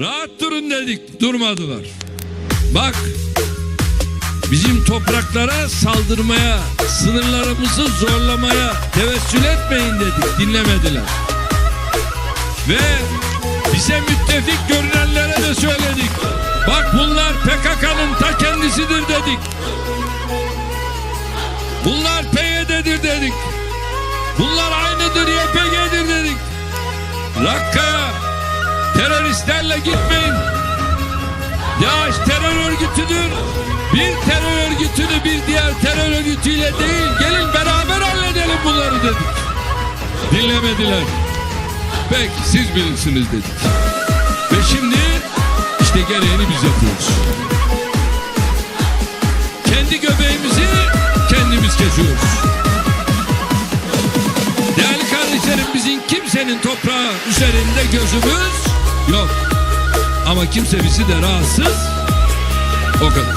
Rahat durun dedik. Durmadılar. Bak bizim topraklara saldırmaya, sınırlarımızı zorlamaya tevessül etmeyin dedik. Dinlemediler. Ve bize müttefik görünenlere de söyledik. Bak bunlar PKK'nın ta kendisidir dedik. Bunlar PYD'dir dedik. Bunlar aynıdır YPG'dir dedik. Rakka'ya teröristlerle gitmeyin. DAEŞ terör örgütüdür. Bir terör örgütünü bir diğer terör örgütüyle değil. Gelin beraber halledelim bunları dedik. Dinlemediler. Peki siz bilirsiniz dedik. Ve şimdi işte gereğini biz yapıyoruz. Kendi göbeğimizi kendimiz kesiyoruz. Değerli kardeşlerim bizim kimsenin toprağı üzerinde gözümüz yok. Ama kimse bizi de rahatsız o kadar.